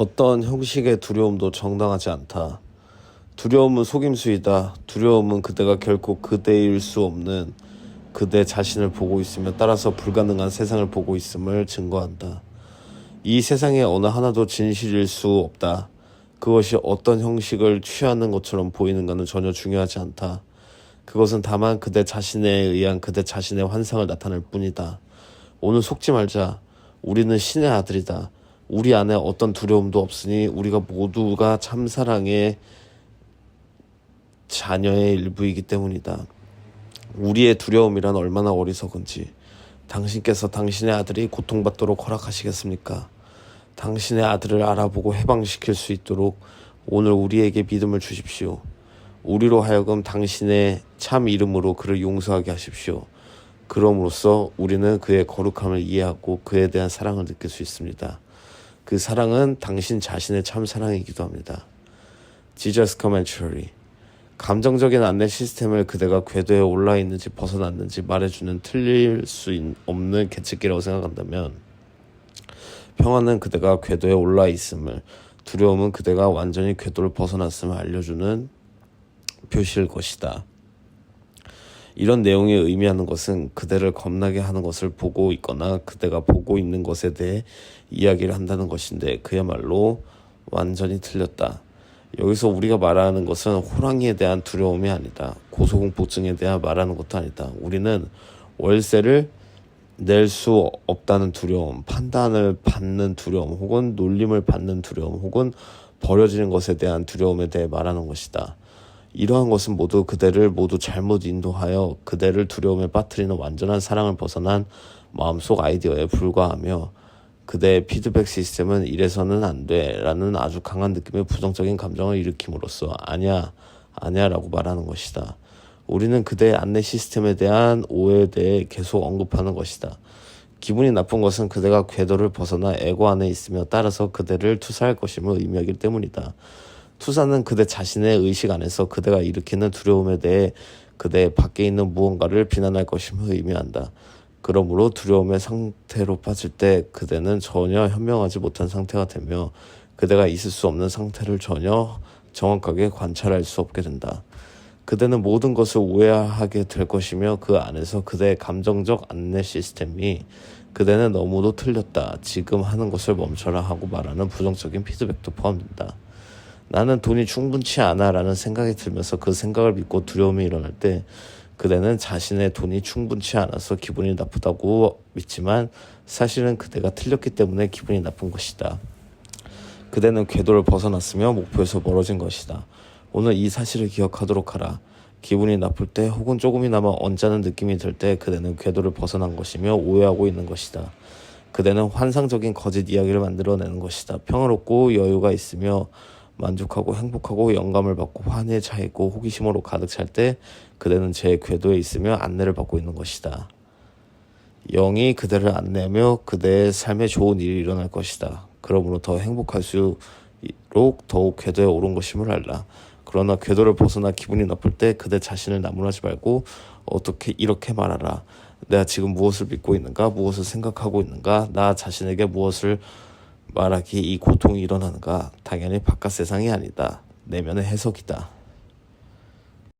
어떤 형식의 두려움도 정당하지 않다. 두려움은 속임수이다. 두려움은 그대가 결코 그대일 수 없는 그대 자신을 보고 있으며 따라서 불가능한 세상을 보고 있음을 증거한다. 이 세상에 어느 하나도 진실일 수 없다. 그것이 어떤 형식을 취하는 것처럼 보이는가는 전혀 중요하지 않다. 그것은 다만 그대 자신에 의한 그대 자신의 환상을 나타낼 뿐이다. 오늘 속지 말자. 우리는 신의 아들이다. 우리 안에 어떤 두려움도 없으니 우리가 모두가 참사랑의 자녀의 일부이기 때문이다. 우리의 두려움이란 얼마나 어리석은지 당신께서 당신의 아들이 고통받도록 허락하시겠습니까? 당신의 아들을 알아보고 해방시킬 수 있도록 오늘 우리에게 믿음을 주십시오. 우리로 하여금 당신의 참 이름으로 그를 용서하게 하십시오. 그럼으로써 우리는 그의 거룩함을 이해하고 그에 대한 사랑을 느낄 수 있습니다. 그 사랑은 당신 자신의 참 사랑이기도 합니다. Jesus Commentary 감정적인 안내 시스템을 그대가 궤도에 올라 있는지 벗어났는지 말해주는 틀릴 수 있- 없는 계측기라고 생각한다면 평화는 그대가 궤도에 올라 있음을 두려움은 그대가 완전히 궤도를 벗어났음을 알려주는 표시일 것이다. 이런 내용이 의미하는 것은 그대를 겁나게 하는 것을 보고 있거나 그대가 보고 있는 것에 대해 이야기를 한다는 것인데 그야말로 완전히 틀렸다. 여기서 우리가 말하는 것은 호랑이에 대한 두려움이 아니다. 고소공포증에 대한 말하는 것도 아니다. 우리는 월세를 낼 수 없다는 두려움, 판단을 받는 두려움, 혹은 놀림을 받는 두려움, 혹은 버려지는 것에 대한 두려움에 대해 말하는 것이다. 이러한 것은 모두 그대를 모두 잘못 인도하여 그대를 두려움에 빠뜨리는 완전한 사랑을 벗어난 마음속 아이디어에 불과하며 그대의 피드백 시스템은 이래서는 안 돼라는 아주 강한 느낌의 부정적인 감정을 일으킴으로써 아니야 아니야라고 말하는 것이다. 우리는 그대의 안내 시스템에 대한 오해에 대해 계속 언급하는 것이다. 기분이 나쁜 것은 그대가 궤도를 벗어나 에고 안에 있으며 따라서 그대를 투사할 것임을 의미하기 때문이다. 투사는 그대 자신의 의식 안에서 그대가 일으키는 두려움에 대해 그대 밖에 있는 무언가를 비난할 것임을 의미한다. 그러므로 두려움의 상태로 빠질 때 그대는 전혀 현명하지 못한 상태가 되며 그대가 있을 수 없는 상태를 전혀 정확하게 관찰할 수 없게 된다. 그대는 모든 것을 오해하게 될 것이며 그 안에서 그대의 감정적 안내 시스템이 그대는 너무도 틀렸다. 지금 하는 것을 멈춰라 하고 말하는 부정적인 피드백도 포함된다. 나는 돈이 충분치 않아라는 생각이 들면서 그 생각을 믿고 두려움이 일어날 때 그대는 자신의 돈이 충분치 않아서 기분이 나쁘다고 믿지만 사실은 그대가 틀렸기 때문에 기분이 나쁜 것이다. 그대는 궤도를 벗어났으며 목표에서 멀어진 것이다. 오늘 이 사실을 기억하도록 하라. 기분이 나쁠 때 혹은 조금이나마 언짢은 느낌이 들 때 그대는 궤도를 벗어난 것이며 오해하고 있는 것이다. 그대는 환상적인 거짓 이야기를 만들어내는 것이다. 평화롭고 여유가 있으며 만족하고 행복하고 영감을 받고 환희에 차 있고 호기심으로 가득 찰 때 그대는 제 궤도에 있으며 안내를 받고 있는 것이다. 영이 그대를 안내하며 그대의 삶에 좋은 일이 일어날 것이다. 그러므로 더 행복할수록 더욱 궤도에 오른 것임을 알라. 그러나 궤도를 벗어나 기분이 나쁠 때 그대 자신을 나무라지 말고 어떻게 이렇게 말하라. 내가 지금 무엇을 믿고 있는가? 무엇을 생각하고 있는가? 나 자신에게 무엇을 말하기 이 고통이 일어나는가? 당연히 바깥 세상이 아니다. 내면의 해석이다.